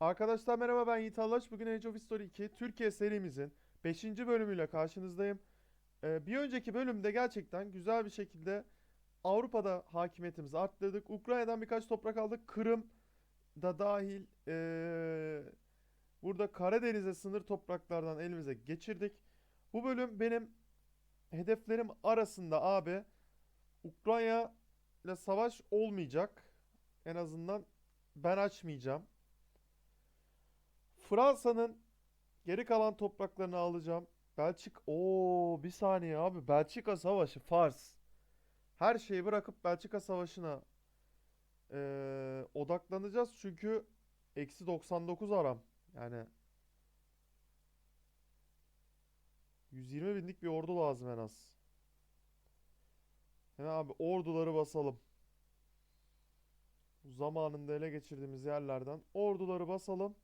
Arkadaşlar merhaba ben Yiğit Allaş. Bugün Age of History 2 Türkiye serimizin 5. bölümüyle karşınızdayım. Ee, bir önceki bölümde gerçekten güzel bir şekilde Avrupa'da hakimiyetimizi arttırdık. Ukrayna'dan birkaç toprak aldık. Kırım da dahil ee, burada Karadeniz'e sınır topraklardan elimize geçirdik. Bu bölüm benim hedeflerim arasında abi Ukrayna ile savaş olmayacak. En azından ben açmayacağım. Fransa'nın geri kalan topraklarını alacağım. Belçika... Oo bir saniye abi. Belçika Savaşı. Fars. Her şeyi bırakıp Belçika Savaşı'na eee, odaklanacağız. Çünkü eksi 99 aram. Yani 120 binlik bir ordu lazım en az. Hemen abi orduları basalım. Zamanında ele geçirdiğimiz yerlerden orduları basalım.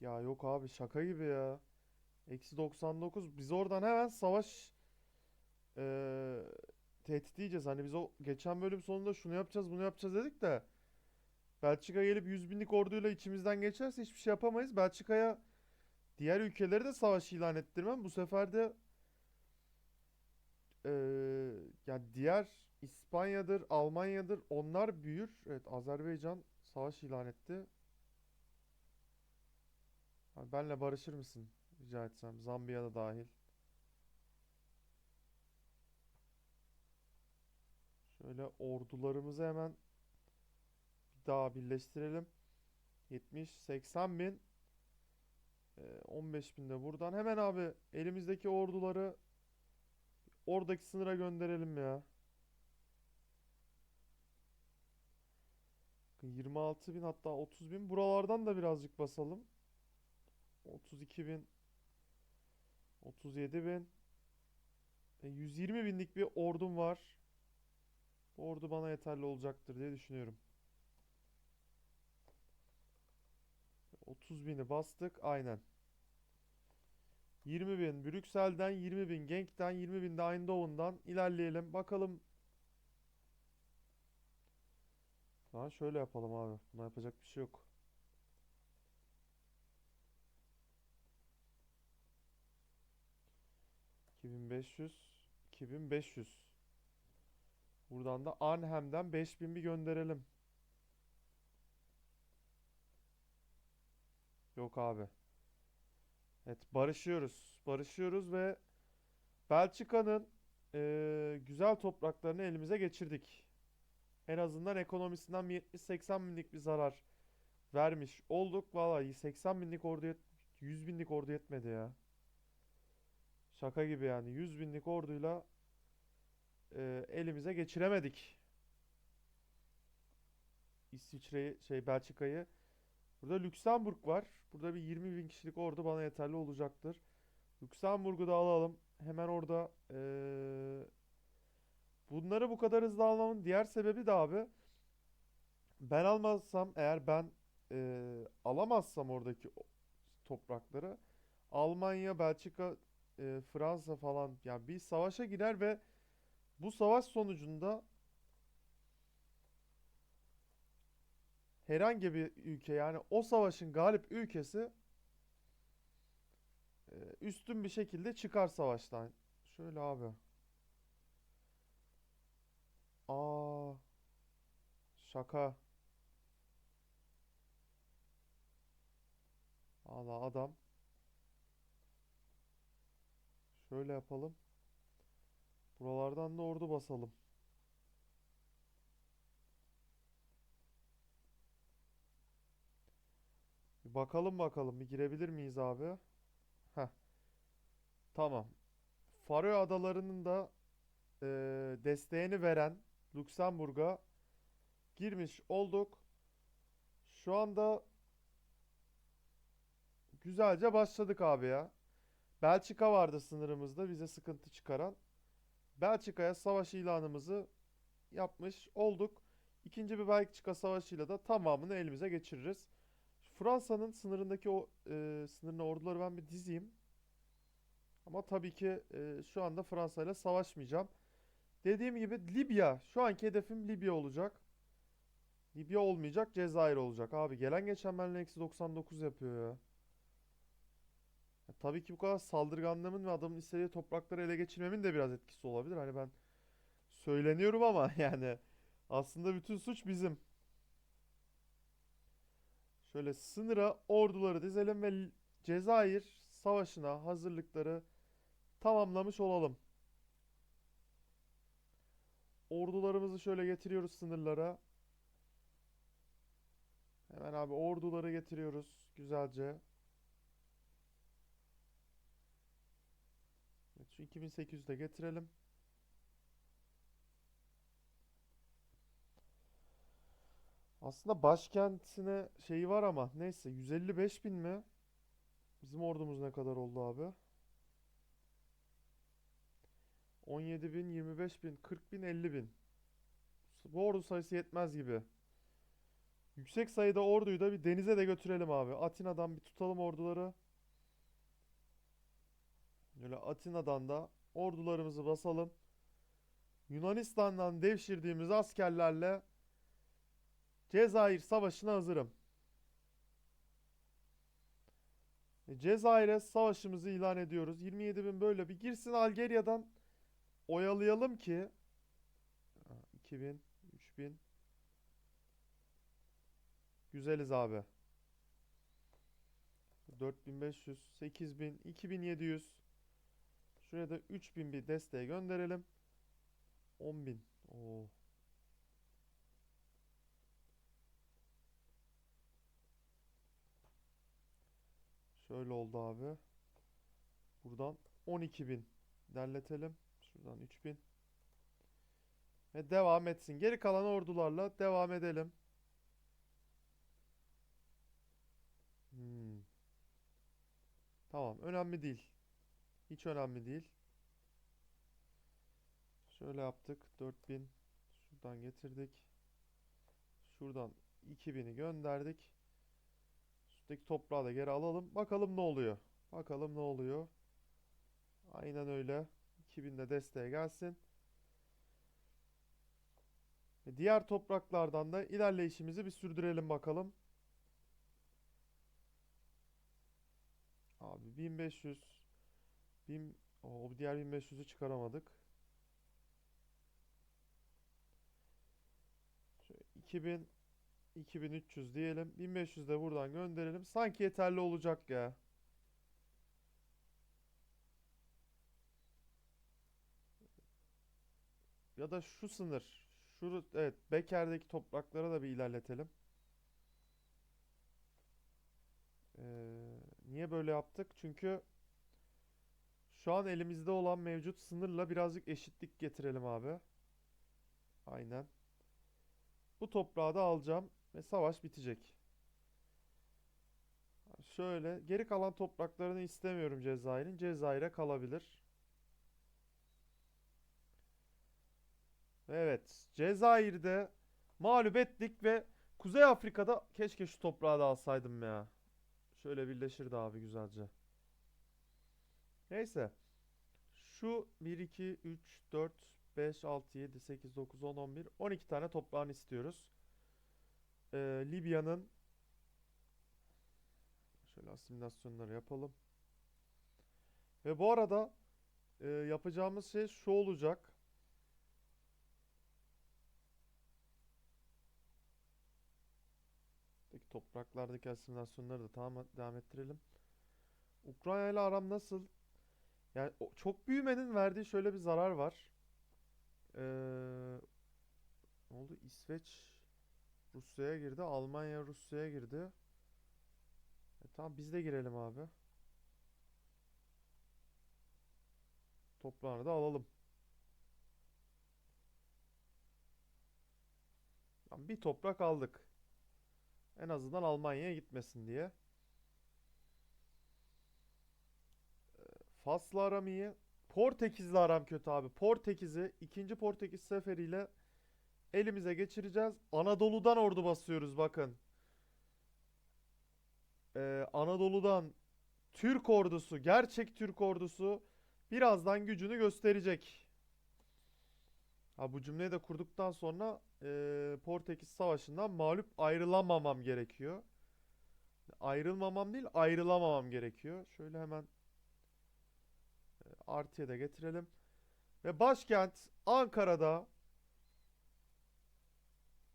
Ya yok abi şaka gibi ya. Eksi 99. Biz oradan hemen savaş eee tehdit diyeceğiz. Hani biz o geçen bölüm sonunda şunu yapacağız bunu yapacağız dedik de. Belçika gelip 100 binlik orduyla içimizden geçerse hiçbir şey yapamayız. Belçika'ya diğer ülkeleri de savaş ilan ettirmem. Bu sefer de eee yani diğer İspanya'dır, Almanya'dır onlar büyür. Evet Azerbaycan savaş ilan etti. Abi benle barışır mısın? Rica etsem. Zambiya'da dahil. Şöyle ordularımızı hemen bir daha birleştirelim. 70, 80 bin. Ee, 15 bin de buradan. Hemen abi elimizdeki orduları oradaki sınıra gönderelim ya. 26 bin hatta 30 bin. Buralardan da birazcık basalım. 32 bin. 37 bin. E, 120 binlik bir ordum var. Bu ordu bana yeterli olacaktır diye düşünüyorum. 30 bini bastık. Aynen. 20 bin Brüksel'den, 20 bin Genk'ten, 20 bin de Eindhoven'dan ilerleyelim. Bakalım. Ha şöyle yapalım abi. Buna yapacak bir şey yok. 2500 2500 Buradan da Arnhem'den 5000 bir gönderelim. Yok abi. Evet barışıyoruz. Barışıyoruz ve Belçika'nın eee, güzel topraklarını elimize geçirdik. En azından ekonomisinden bir 70-80 binlik bir zarar vermiş olduk. Vallahi 80 binlik ordu yet 100 binlik ordu yetmedi ya. Şaka gibi yani 100 binlik orduyla e, elimize geçiremedik. İsviçre'yi şey Belçika'yı. Burada Lüksemburg var. Burada bir 20 bin kişilik ordu bana yeterli olacaktır. Lüksemburg'u da alalım. Hemen orada e, bunları bu kadar hızlı almamın diğer sebebi de abi ben almazsam eğer ben e, alamazsam oradaki toprakları Almanya, Belçika, e, Fransa falan yani bir savaşa girer ve bu savaş sonucunda herhangi bir ülke yani o savaşın galip ülkesi e, üstün bir şekilde çıkar savaştan. Şöyle abi. Aa, şaka. Allah adam. Şöyle yapalım. Buralardan da ordu basalım. Bir bakalım bakalım. Bir girebilir miyiz abi? Heh. Tamam. Faroe Adaları'nın da e, desteğini veren Lüksemburg'a girmiş olduk. Şu anda güzelce başladık abi ya. Belçika vardı sınırımızda bize sıkıntı çıkaran. Belçika'ya savaş ilanımızı yapmış olduk. İkinci bir Belçika savaşıyla da tamamını elimize geçiririz. Fransa'nın sınırındaki o e, sınırına orduları ben bir dizeyim. Ama tabii ki e, şu anda Fransa ile savaşmayacağım. Dediğim gibi Libya. Şu anki hedefim Libya olacak. Libya olmayacak, Cezayir olacak. Abi gelen geçen benimle eksi 99 yapıyor ya. Tabii ki bu kadar saldırganlığımın ve adamın istediği toprakları ele geçirmemin de biraz etkisi olabilir. Hani ben söyleniyorum ama yani aslında bütün suç bizim. Şöyle sınıra orduları dizelim ve Cezayir savaşına hazırlıkları tamamlamış olalım. Ordularımızı şöyle getiriyoruz sınırlara. Hemen abi orduları getiriyoruz güzelce. Şu 2800'ü de getirelim. Aslında başkentine şeyi var ama neyse 155 bin mi? Bizim ordumuz ne kadar oldu abi? 17 bin, 25 bin, 40 bin, 50 bin. Bu ordu sayısı yetmez gibi. Yüksek sayıda orduyu da bir denize de götürelim abi. Atina'dan bir tutalım orduları. Böyle Atina'dan da ordularımızı basalım. Yunanistan'dan devşirdiğimiz askerlerle Cezayir Savaşı'na hazırım. E, Cezayir'e savaşımızı ilan ediyoruz. 27 bin böyle bir girsin Algerya'dan oyalayalım ki Ha, 2000, 3000 Güzeliz abi. 4500, 8000, 2700 Şuraya da 3000 bir desteğe gönderelim. 10000. Oo. Şöyle oldu abi. Buradan 12.000 derletelim. Şuradan 3000. Ve devam etsin. Geri kalan ordularla devam edelim. Hmm. Tamam, önemli değil. Hiç önemli değil. Şöyle yaptık. 4000 şuradan getirdik. Şuradan 2000'i gönderdik. Üstteki toprağı da geri alalım. Bakalım ne oluyor. Bakalım ne oluyor. Aynen öyle. 2000 de desteğe gelsin. Ve diğer topraklardan da ilerleyişimizi bir sürdürelim bakalım. Abi 1500 1000 o diğer 1500'ü çıkaramadık. Şöyle 2000 2300 diyelim. 1500 de buradan gönderelim. Sanki yeterli olacak ya. Ya da şu sınır. Şu evet Beker'deki topraklara da bir ilerletelim. Ee, niye böyle yaptık? Çünkü şu an elimizde olan mevcut sınırla birazcık eşitlik getirelim abi. Aynen. Bu toprağı da alacağım ve savaş bitecek. Şöyle geri kalan topraklarını istemiyorum Cezayir'in. Cezayir'e kalabilir. Evet, Cezayir'de mağlup ettik ve Kuzey Afrika'da keşke şu toprağı da alsaydım ya. Şöyle birleşirdi abi güzelce. Neyse. Şu 1, 2, 3, 4, 5, 6, 7, 8, 9, 10, 11, 12 tane toprağını istiyoruz. Ee, Libya'nın şöyle asimilasyonları yapalım. Ve bu arada e, yapacağımız şey şu olacak. Peki topraklardaki asimilasyonları da tamam devam ettirelim. Ukrayna ile aram nasıl? Yani çok büyümenin verdiği şöyle bir zarar var. Ee, ne oldu? İsveç Rusya'ya girdi. Almanya Rusya'ya girdi. E, tamam biz de girelim abi. Toprağını da alalım. Bir toprak aldık. En azından Almanya'ya gitmesin diye. Fas'la aram iyi. Portekiz'le aram kötü abi. Portekiz'i ikinci Portekiz seferiyle elimize geçireceğiz. Anadolu'dan ordu basıyoruz bakın. Ee, Anadolu'dan Türk ordusu, gerçek Türk ordusu birazdan gücünü gösterecek. Ha bu cümleyi de kurduktan sonra eee, Portekiz Savaşı'ndan mağlup ayrılamamam gerekiyor. Ayrılmamam değil, ayrılamamam gerekiyor. Şöyle hemen e, artıya da getirelim. Ve başkent Ankara'da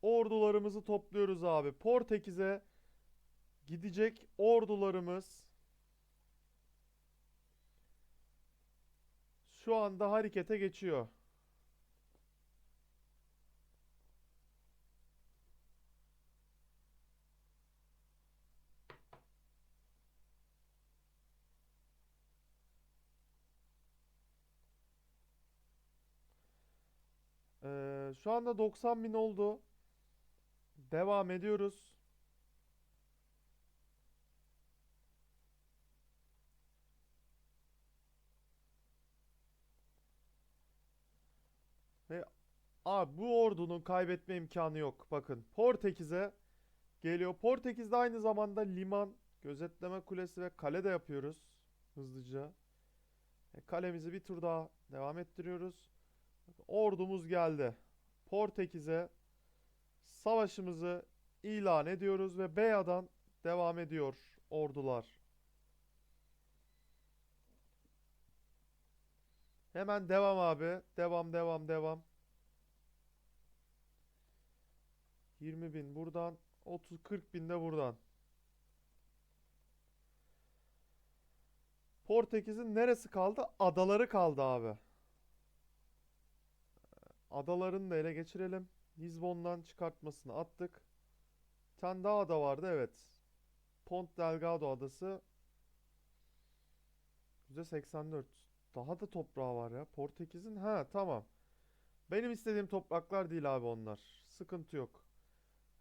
ordularımızı topluyoruz abi. Portekiz'e gidecek ordularımız şu anda harekete geçiyor. Ee, şu anda 90 bin oldu. Devam ediyoruz. Ve abi bu ordunun kaybetme imkanı yok. Bakın Portekiz'e geliyor. Portekiz'de aynı zamanda liman, gözetleme kulesi ve kale de yapıyoruz hızlıca. E, kalemizi bir tur daha devam ettiriyoruz. Ordumuz geldi. Portekiz'e savaşımızı ilan ediyoruz ve Beya'dan devam ediyor ordular. Hemen devam abi. Devam devam devam. 20 bin buradan. 30-40 bin de buradan. Portekiz'in neresi kaldı? Adaları kaldı abi. Adalarını da ele geçirelim. Lizbon'dan çıkartmasını attık. Bir daha ada vardı evet. Pont Delgado adası. %84. Daha da toprağı var ya. Portekiz'in ha tamam. Benim istediğim topraklar değil abi onlar. Sıkıntı yok.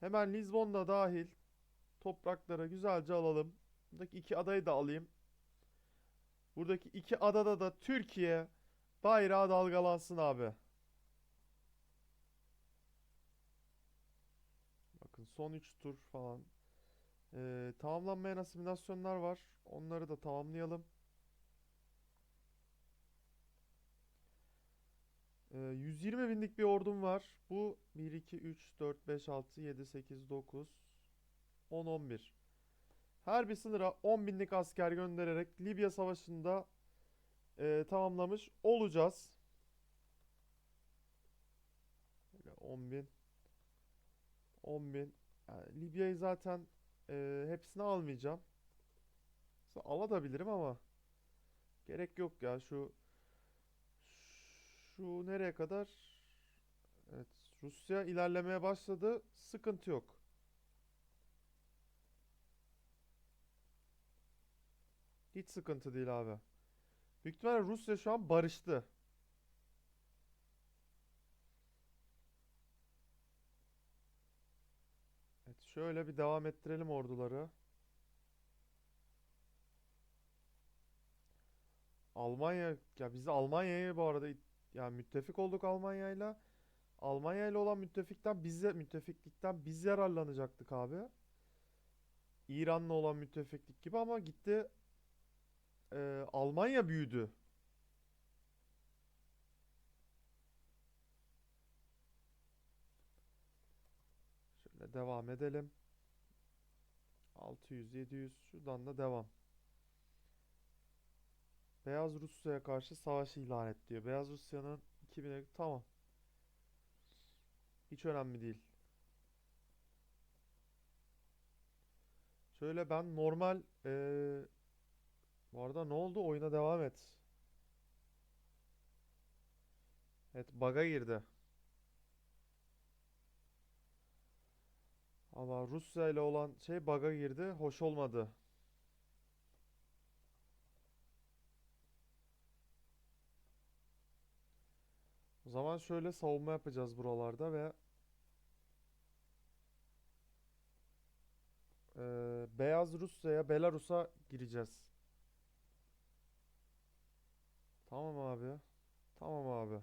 Hemen Lizbon'da dahil toprakları güzelce alalım. Buradaki iki adayı da alayım. Buradaki iki adada da Türkiye bayrağı dalgalansın abi. Bakın son 3 tur falan. Ee, tamamlanmayan asimilasyonlar var. Onları da tamamlayalım. Ee, 120 binlik bir ordum var. Bu 1, 2, 3, 4, 5, 6, 7, 8, 9, 10, 11. Her bir sınıra 10 binlik asker göndererek Libya Savaşı'nda e, tamamlamış olacağız. Böyle 10 bin. 10 bin. Yani Libya'yı zaten e, hepsini almayacağım. Aslında Alabilirim ama gerek yok ya şu şu nereye kadar? Evet, Rusya ilerlemeye başladı. Sıkıntı yok. Hiç sıkıntı değil abi. Büyük ihtimalle Rusya şu an barıştı. Evet, şöyle bir devam ettirelim orduları. Almanya ya biz Almanya'yı bu arada yani müttefik olduk Almanya'yla. Almanya ile olan müttefikten bize müttefiklikten biz yararlanacaktık abi. İran'la olan müttefiklik gibi ama gitti e, Almanya büyüdü. Şöyle devam edelim. 600 700 şuradan da devam. Beyaz Rusya'ya karşı savaş ilan et diyor. Beyaz Rusya'nın 2000'e tamam. Hiç önemli değil. Şöyle ben normal eee bu arada ne oldu? Oyuna devam et. Evet bug'a girdi. Ama Rusya ile olan şey bug'a girdi. Hoş olmadı. O zaman şöyle savunma yapacağız buralarda ve eee, Beyaz Rusya'ya, Belarus'a gireceğiz. Tamam abi. Tamam abi.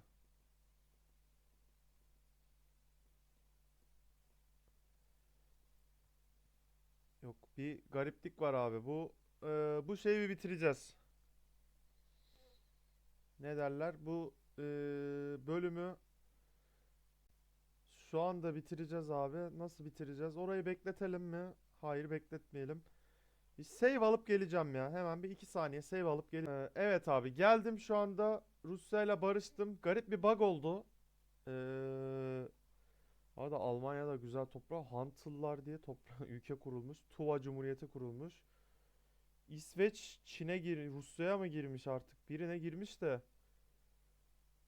Yok bir gariplik var abi. Bu eee, bu şeyi bir bitireceğiz. Ne derler? Bu eee, bölümü şu anda bitireceğiz abi. Nasıl bitireceğiz? Orayı bekletelim mi? Hayır bekletmeyelim. Bir save alıp geleceğim ya. Hemen bir iki saniye save alıp gel. Ee, evet abi geldim şu anda. Rusya ile barıştım. Garip bir bug oldu. Ee, arada Almanya'da güzel toprağı Huntlılar diye toprak ülke kurulmuş. Tuva Cumhuriyeti kurulmuş. İsveç Çin'e gir Rusya'ya mı girmiş artık? Birine girmiş de.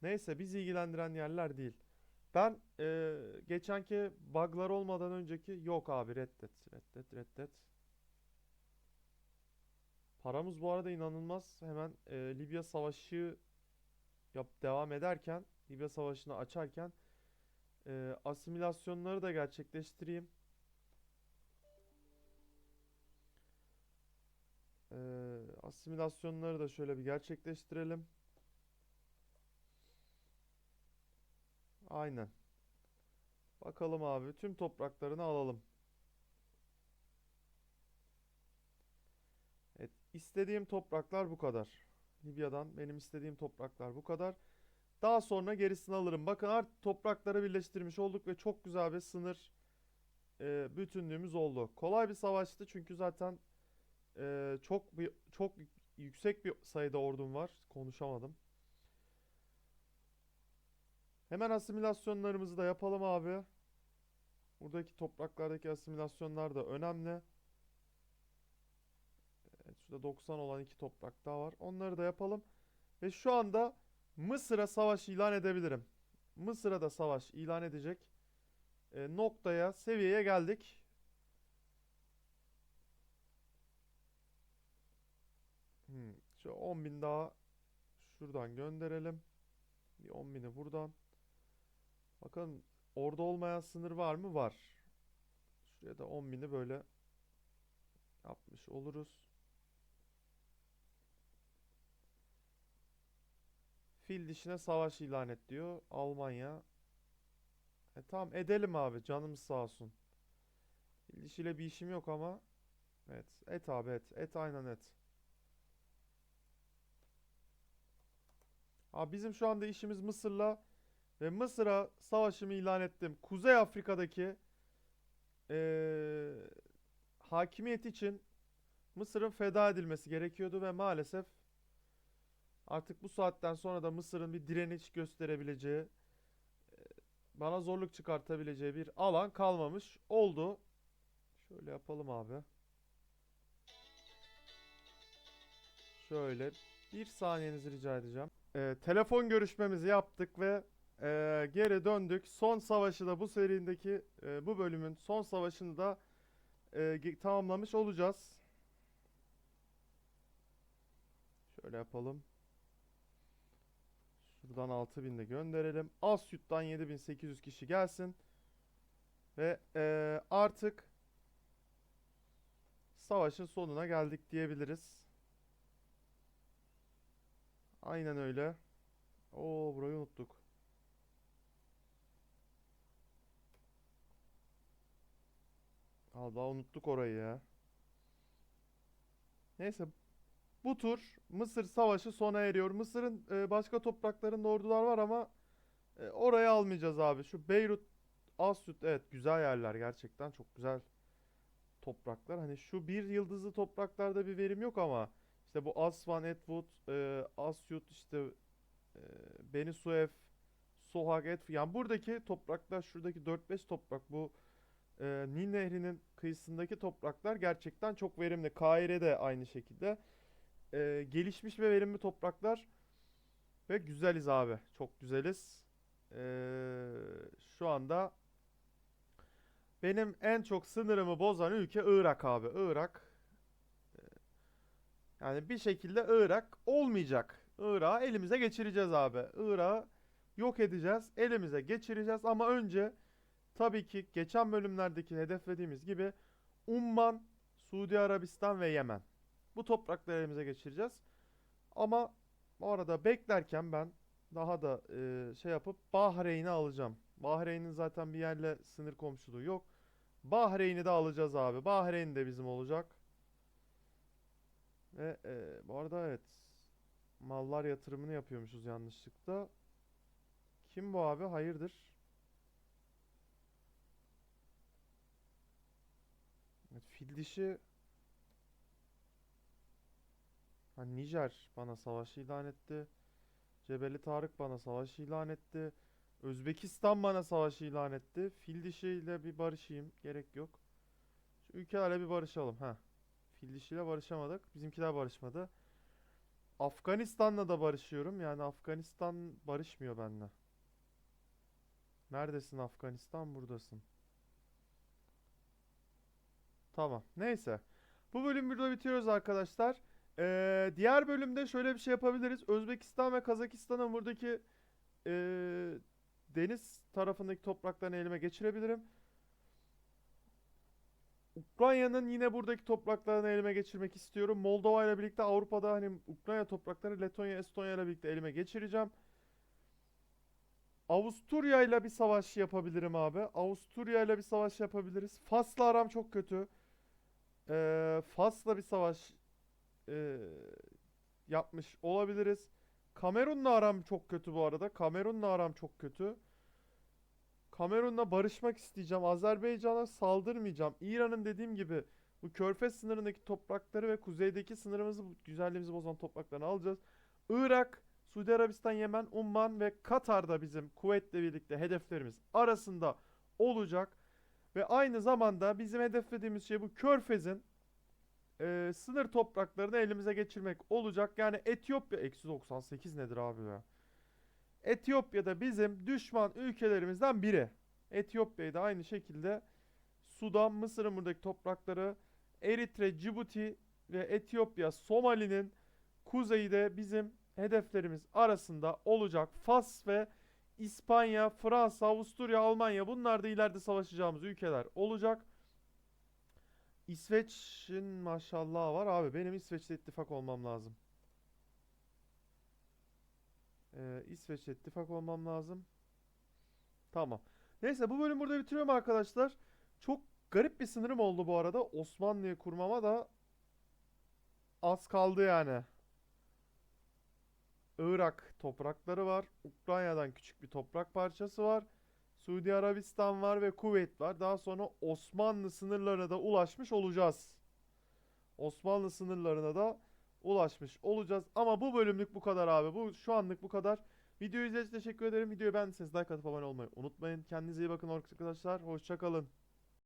Neyse bizi ilgilendiren yerler değil. Ben e, geçenki bug'lar olmadan önceki yok abi reddet reddet reddet. Paramız bu arada inanılmaz. Hemen e, Libya Savaşı yap devam ederken Libya Savaşı'nı açarken e, asimilasyonları da gerçekleştireyim. E, asimilasyonları da şöyle bir gerçekleştirelim. Aynen. Bakalım abi tüm topraklarını alalım. Evet, istediğim topraklar bu kadar. Libya'dan benim istediğim topraklar bu kadar. Daha sonra gerisini alırım. Bakın artık toprakları birleştirmiş olduk ve çok güzel bir sınır e, bütünlüğümüz oldu. Kolay bir savaştı çünkü zaten e, çok bir çok yüksek bir sayıda ordum var. Konuşamadım. Hemen asimilasyonlarımızı da yapalım abi. Buradaki topraklardaki asimilasyonlar da önemli. Evet, şurada 90 olan iki toprak daha var. Onları da yapalım. Ve şu anda Mısır'a savaş ilan edebilirim. Mısır'a da savaş ilan edecek e, noktaya, seviyeye geldik. Hmm, şu 10.000 daha şuradan gönderelim. Bir 10.000'i buradan. Bakın orada olmayan sınır var mı? Var. Şuraya da 10.000'i böyle yapmış oluruz. Fil dişine savaş ilan et diyor Almanya. E tamam edelim abi canımız sağ olsun. Fil dişiyle bir işim yok ama. Evet et abi et. Et aynen et. Abi bizim şu anda işimiz Mısır'la ve Mısır'a savaşımı ilan ettim. Kuzey Afrika'daki eee hakimiyet için Mısır'ın feda edilmesi gerekiyordu ve maalesef artık bu saatten sonra da Mısır'ın bir direniş gösterebileceği, e, bana zorluk çıkartabileceği bir alan kalmamış oldu. Şöyle yapalım abi. Şöyle bir saniyenizi rica edeceğim. Ee, telefon görüşmemizi yaptık ve ee, geri döndük. Son savaşı da bu serindeki e, bu bölümün son savaşını da e, tamamlamış olacağız. Şöyle yapalım. Şuradan 6000 de gönderelim. Asyut'tan 7800 kişi gelsin. Ve e, artık savaşın sonuna geldik diyebiliriz. Aynen öyle. Oo burayı unuttuk. Allah unuttuk orayı ya. Neyse bu tur Mısır Savaşı sona eriyor. Mısır'ın e, başka topraklarında ordular var ama e, orayı almayacağız abi. Şu Beyrut, Asyut evet güzel yerler gerçekten çok güzel topraklar. Hani şu bir yıldızlı topraklarda bir verim yok ama işte bu Aswan, Edwood, e, Asyut işte e, Beni Suef, Sohag, Edfu yani buradaki topraklar şuradaki 4-5 toprak bu e, Nil Nehri'nin kıyısındaki topraklar gerçekten çok verimli. Kahire de aynı şekilde. E, gelişmiş ve verimli topraklar ve güzeliz abi. Çok güzeliz. E, şu anda benim en çok sınırımı bozan ülke Irak abi. Irak. E, yani bir şekilde Irak olmayacak. Irak'ı elimize geçireceğiz abi. Irak'ı yok edeceğiz. Elimize geçireceğiz ama önce Tabii ki geçen bölümlerdeki hedeflediğimiz gibi Umman, Suudi Arabistan ve Yemen. Bu toprakları elimize geçireceğiz. Ama bu arada beklerken ben daha da e, şey yapıp Bahreyn'i alacağım. Bahreyn'in zaten bir yerle sınır komşuluğu yok. Bahreyn'i de alacağız abi. Bahreyn de bizim olacak. Ve e, bu arada evet. Mallar yatırımını yapıyormuşuz yanlışlıkla. Kim bu abi? Hayırdır? Evet, fil dişi ha, Nijer bana savaş ilan etti. Cebeli Tarık bana savaş ilan etti. Özbekistan bana savaş ilan etti. Fil dişiyle bir barışayım. Gerek yok. Şu ülkelerle bir barışalım. Ha. Fil dişiyle barışamadık. Bizimkiler barışmadı. Afganistan'la da barışıyorum. Yani Afganistan barışmıyor benimle. Neredesin Afganistan? Buradasın. Tamam. Neyse. Bu bölüm burada bitiriyoruz arkadaşlar. Ee, diğer bölümde şöyle bir şey yapabiliriz. Özbekistan ve Kazakistan'ın buradaki ee, deniz tarafındaki topraklarını elime geçirebilirim. Ukrayna'nın yine buradaki topraklarını elime geçirmek istiyorum. Moldova ile birlikte Avrupa'da hani Ukrayna toprakları Letonya, Estonya ile birlikte elime geçireceğim. Avusturya ile bir savaş yapabilirim abi. Avusturya ile bir savaş yapabiliriz. Fas'la aram çok kötü. Ee, Fas'la bir savaş ee, yapmış olabiliriz. Kamerun'la aram çok kötü bu arada. Kamerun'la aram çok kötü. Kamerun'la barışmak isteyeceğim. Azerbaycan'a saldırmayacağım. İran'ın dediğim gibi bu Körfez sınırındaki toprakları ve kuzeydeki sınırımızı, güzelliğimizi bozan topraklarını alacağız. Irak, Suudi Arabistan, Yemen, Umman ve Katar'da bizim kuvvetle birlikte hedeflerimiz arasında olacak. Ve aynı zamanda bizim hedeflediğimiz şey bu Körfez'in e, sınır topraklarını elimize geçirmek olacak. Yani Etiyopya eksi 98 nedir abi ya? Etiyopya'da bizim düşman ülkelerimizden biri. Etiyopya'yı da aynı şekilde Sudan, Mısır'ın buradaki toprakları, Eritre, Cibuti ve Etiyopya, Somali'nin kuzeyi de bizim hedeflerimiz arasında olacak. Fas ve İspanya, Fransa, Avusturya, Almanya bunlar da ileride savaşacağımız ülkeler olacak. İsveç'in maşallah var abi. Benim İsveç'le ittifak olmam lazım. Ee, İsveç'le ittifak olmam lazım. Tamam. Neyse bu bölüm burada bitiriyorum arkadaşlar. Çok garip bir sınırım oldu bu arada. Osmanlı'yı kurmama da az kaldı yani. Irak toprakları var. Ukrayna'dan küçük bir toprak parçası var. Suudi Arabistan var ve Kuveyt var. Daha sonra Osmanlı sınırlarına da ulaşmış olacağız. Osmanlı sınırlarına da ulaşmış olacağız. Ama bu bölümlük bu kadar abi. Bu şu anlık bu kadar. Videoyu izlediğiniz için teşekkür ederim. Videoyu beğendiyseniz like atıp abone olmayı unutmayın. Kendinize iyi bakın arkadaşlar. Hoşçakalın.